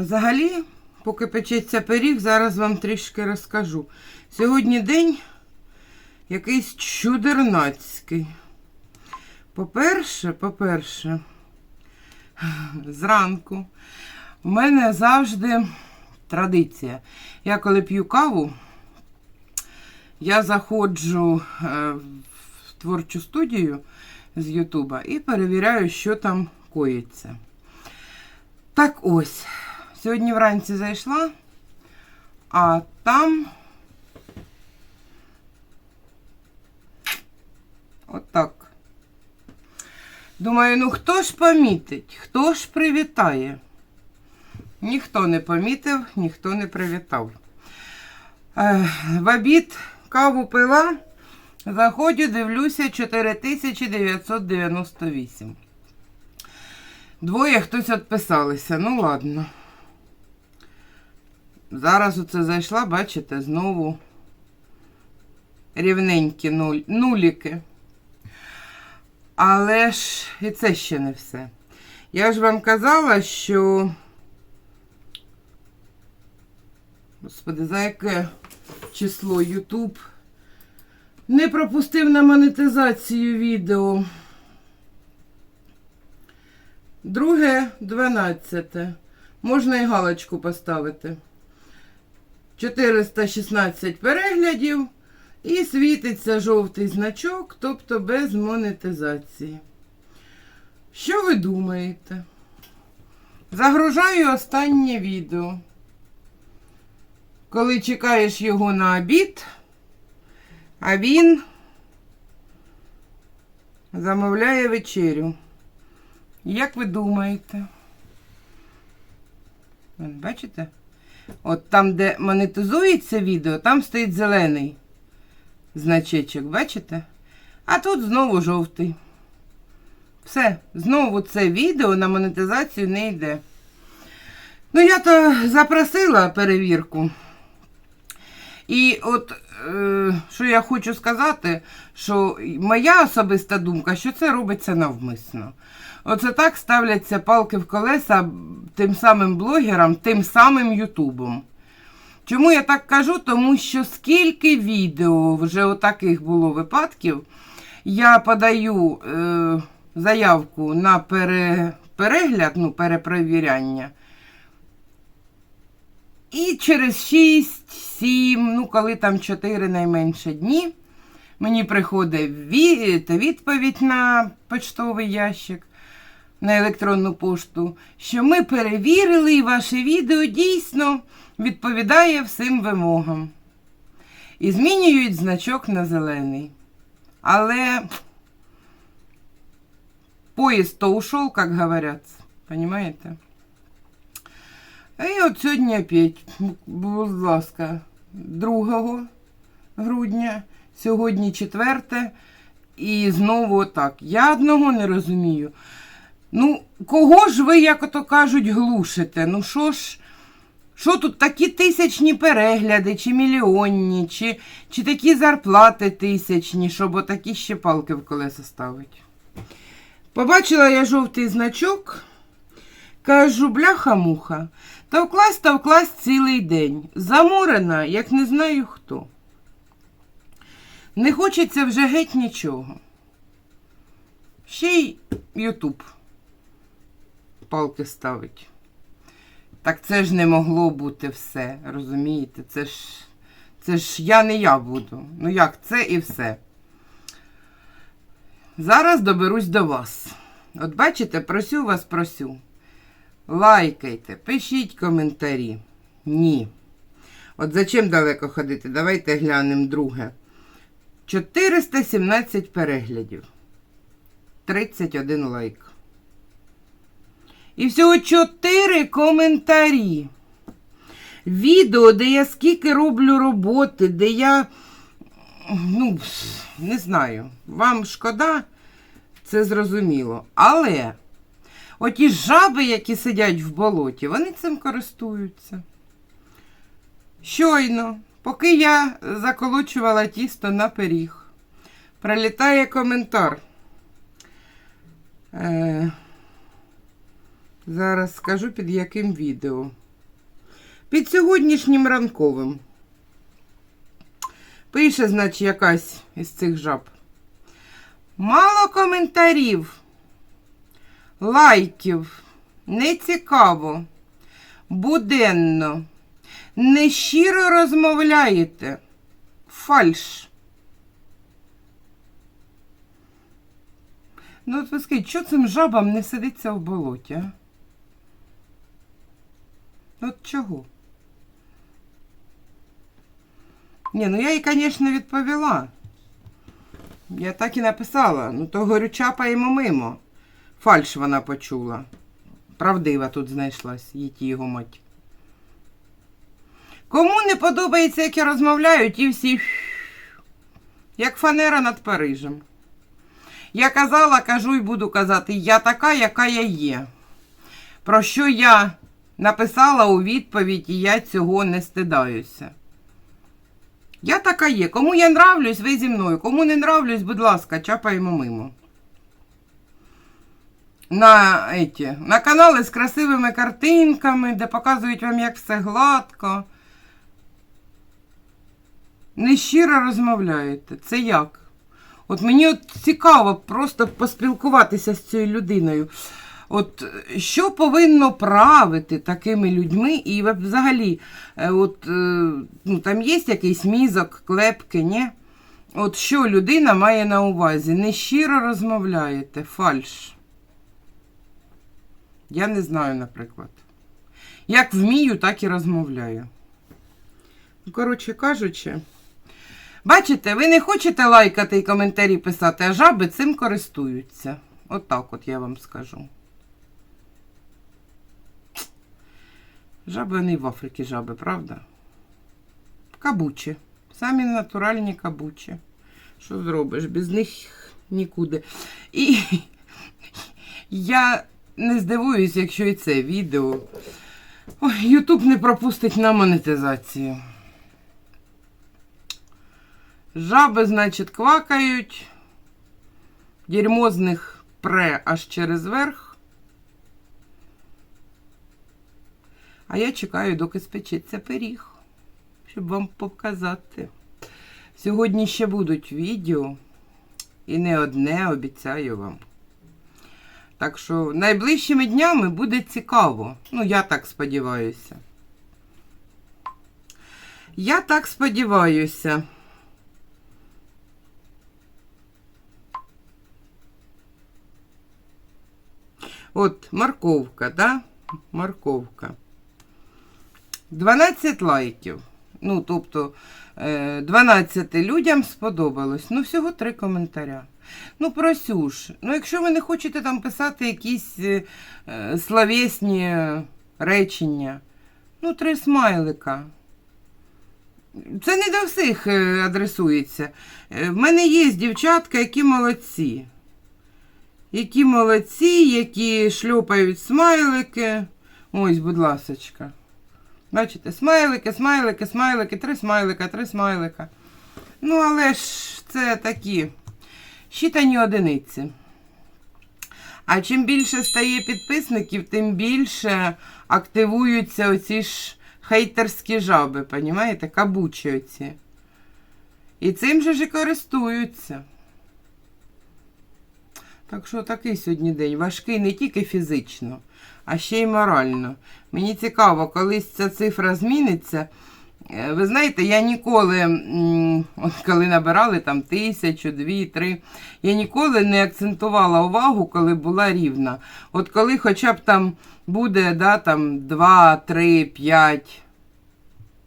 Взагалі, поки печеться пиріг, зараз вам трішки розкажу. Сьогодні день якийсь чудернацький. По-перше, по-перше, зранку у мене завжди традиція. Я коли п'ю каву, я заходжу е, в творчу студію з Ютуба і перевіряю, що там коїться. Так ось, сьогодні вранці зайшла, а там отак. Думаю, ну хто ж помітить, хто ж привітає? Ніхто не помітив, ніхто не привітав. Е, в обід каву пила, заходжу, дивлюся 4998. Двоє хтось відписалися. Ну ладно. Зараз оце зайшла, бачите, знову рівненькі нуль, нуліки. Але ж і це ще не все. Я ж вам казала, що. Господи, за яке число YouTube не пропустив на монетизацію відео. Друге 12. Можна і галочку поставити. 416 переглядів і світиться жовтий значок, тобто без монетизації. Що ви думаєте? Загружаю останнє відео. Коли чекаєш його на обід, а він замовляє вечерю. Як ви думаєте? Бачите? От там, де монетизується відео, там стоїть зелений значечок, бачите? А тут знову жовтий. Все, знову це відео на монетизацію не йде. Ну, я то запросила перевірку. І от е, що я хочу сказати, що моя особиста думка, що це робиться навмисно. Оце так ставляться палки в колеса тим самим блогерам, тим самим Ютубом. Чому я так кажу? Тому що скільки відео вже отаких було випадків, я подаю е, заявку на пере, перегляд, ну, перепровіряння. І через 6-7, ну, коли там 4 найменше дні, мені приходить відповідь на почтовий ящик, на електронну пошту, що ми перевірили і ваше відео дійсно відповідає всім вимогам. І змінюють значок на зелений. Але поїзд то ушов, як говорять. Понимаєте? І от сьогодні опять, будь ласка, 2 грудня, сьогодні 4, і знову так. Я одного не розумію. Ну, кого ж ви, як ото кажуть, глушите? Ну що ж, що тут такі тисячні перегляди, чи мільйонні, чи, чи такі зарплати тисячні, щоб отакі ще палки в колеса ставить? Побачила я жовтий значок. Кажу, бляха-муха, та вкласть та вкласть цілий день. Заморена, як не знаю хто. Не хочеться вже геть нічого. Ще й Ютуб палки ставить. Так це ж не могло бути все, розумієте? Це ж, це ж я не я буду. Ну як, це і все. Зараз доберусь до вас. От бачите, просю вас, просю. Лайкайте, пишіть коментарі. Ні. От зачем далеко ходити? Давайте глянемо друге. 417 переглядів. 31 лайк. І всього 4 коментарі. Відео, де я скільки роблю роботи, де я. Ну, не знаю. Вам шкода, це зрозуміло. Але оті жаби, які сидять в болоті, вони цим користуються. Щойно, поки я заколочувала тісто на пиріг, прилітає коментар. Е, зараз скажу під яким відео. Під сьогоднішнім ранковим. Пише, значить, якась із цих жаб. Мало коментарів, лайків, не цікаво, буденно, нещиро розмовляєте. Фальш. Ну, от ви скажіть, що цим жабам не сидиться в болоті, а? От чого? Ні, ну я їй, звісно, відповіла. Я так і написала. Ну, то говорю, чапаємо мимо. Фальш вона почула. Правдива тут знайшлась, його мать. Кому не подобається, як я розмовляю, ті всі як фанера над Парижем. Я казала, кажу і буду казати, я така, яка я є. Про що я написала у відповідь, і я цього не стидаюся. Я така є. Кому я нравлюсь, ви зі мною. Кому не нравлюсь, будь ласка, чапаємо мимо. На, еті, на канали з красивими картинками, де показують вам, як все гладко. Нещиро розмовляєте. Це як? От мені от цікаво просто поспілкуватися з цією людиною. От що повинно правити такими людьми, і взагалі, е, от, е, ну, там є якийсь мізок, клепки, ні? От що людина має на увазі? Нещиро розмовляєте, фальш. Я не знаю, наприклад. Як вмію, так і розмовляю. Коротше кажучи, бачите, ви не хочете лайкати і коментарі писати, а жаби цим користуються. Отак от, я вам скажу. Жаби вони в Африці жаби, правда? Кабучі. Самі натуральні кабучі. Що зробиш? Без них нікуди. І я не здивуюсь, якщо і це відео. Ой, Ютуб не пропустить на монетизацію. Жаби, значить, квакають. Дерьмо з них пре аж через верх. А я чекаю, доки спечеться пиріг, щоб вам показати. Сьогодні ще будуть відео. І не одне, обіцяю вам. Так що найближчими днями буде цікаво. Ну, я так сподіваюся. Я так сподіваюся. От морковка, да? Морковка. 12 лайків. Ну, тобто, е, 12 людям сподобалось. Ну, всього 3 коментаря. Ну, просюш, ну якщо ви не хочете там писати якісь е, е, словесні речення, ну, три смайлика. Це не до всіх е, адресується. Е, В мене є дівчатка, які молодці. Які молодці, які шльопають смайлики. Ось, будь ласочка. Бачите, смайлики, смайлики, смайлики, три смайлика, три смайлика. Ну, але ж це такі щитані одиниці. А чим більше стає підписників, тим більше активуються оці ж хейтерські жаби, понімаєте? Кабучі оці. І цим же ж і користуються. Так що такий сьогодні день. Важкий не тільки фізично, а ще й морально. Мені цікаво, колись ця цифра зміниться. Е, Ви знаєте, я ніколи, от коли набирали там тисячу, дві, три, я ніколи не акцентувала увагу, коли була рівна. От коли хоча б там буде да, там 2, 3, 5,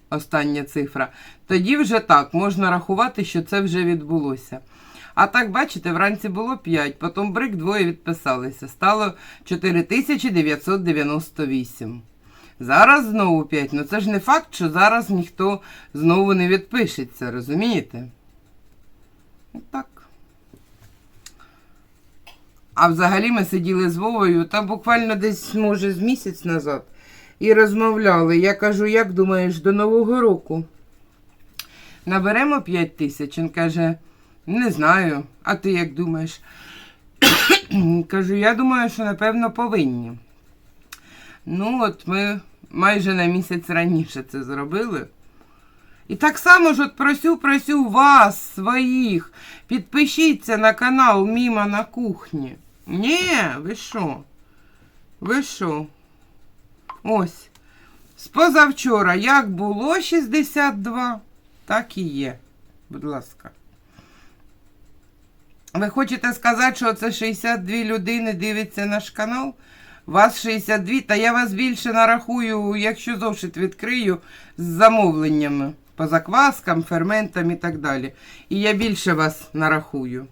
остання цифра, тоді вже так, можна рахувати, що це вже відбулося. А так, бачите, вранці було 5, потім брик двоє відписалися. Стало 4998. Зараз знову 5. Ну це ж не факт, що зараз ніхто знову не відпишеться, розумієте? Так. А взагалі ми сиділи з Вовою, та буквально десь, може, з місяць назад. і розмовляли. Я кажу, як думаєш, до Нового року наберемо 5 тисяч? Він каже, не знаю. А ти як думаєш? Кажу, я думаю, що напевно повинні. Ну, от ми майже на місяць раніше це зробили. І так само ж от просю, просю вас, своїх, підпишіться на канал Міма на кухні. Ні, ви що? Ви що? Ось. З позавчора як було 62, так і є. Будь ласка. Ви хочете сказати, що це 62 людини дивиться наш канал? Вас 62, та я вас більше нарахую, якщо зошит відкрию з замовленнями по закваскам, ферментам і так далі. І я більше вас нарахую.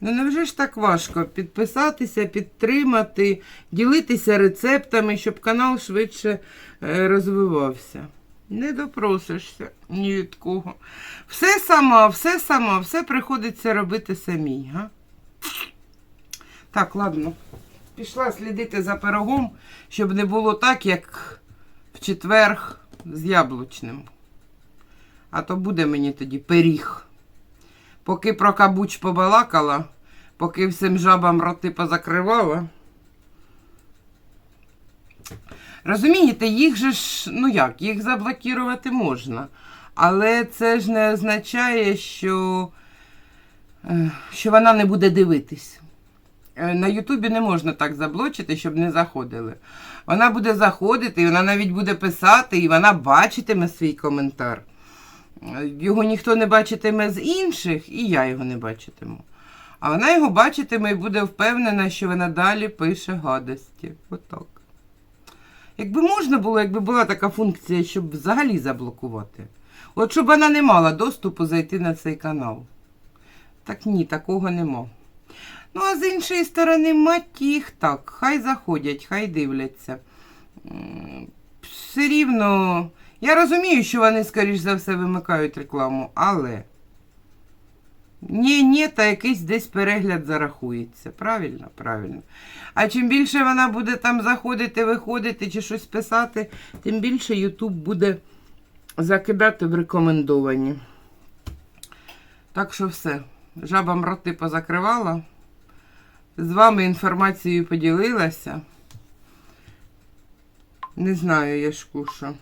Ну невже ж так важко підписатися, підтримати, ділитися рецептами, щоб канал швидше е, розвивався. Не допросишся ні від кого. Все сама, все сама, все приходиться робити самій. Га? Так, ладно. Пішла слідити за пирогом, щоб не було так, як в четверг з яблучним. А то буде мені тоді пиріг. Поки про кабуч побалакала, поки всім жабам роти позакривала. Розумієте, їх же ж, ну як, їх заблокувати можна. Але це ж не означає, що, е, що вона не буде дивитись. Е, На Ютубі не можна так заблочити, щоб не заходили. Вона буде заходити, і вона навіть буде писати, і вона бачитиме свій коментар. Е, Його ніхто не бачитиме з інших, і я його не бачитиму. А вона його бачитиме і буде впевнена, що вона далі пише гадості. Отак. Якби можна було, якби була така функція, щоб взагалі заблокувати. От щоб вона не мала доступу зайти на цей канал. Так ні, такого нема. Ну, а з іншої сторони, мать їх так, хай заходять, хай дивляться. Все рівно. Я розумію, що вони, скоріш за все, вимикають рекламу, але. Ні, ні, та якийсь десь перегляд зарахується. Правильно, правильно. А чим більше вона буде там заходити, виходити чи щось писати, тим більше Ютуб буде закидати в рекомендовані. Так що все. Жабам роти позакривала. З вами інформацією поділилася. Не знаю, Яшкуша.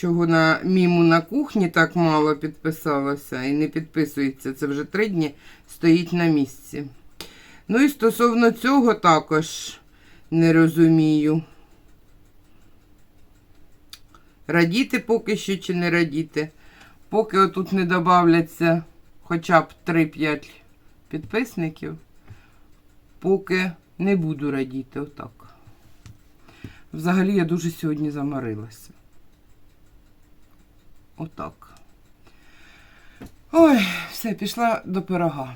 Чого на міму на кухні так мало підписалося і не підписується. Це вже три дні стоїть на місці. Ну і стосовно цього також не розумію. Радіти поки що чи не радіти. Поки отут не додавляться хоча б 3-5 підписників, поки не буду радіти отак. Взагалі я дуже сьогодні заморилася. Отак. Ой, все, пішла до пирога.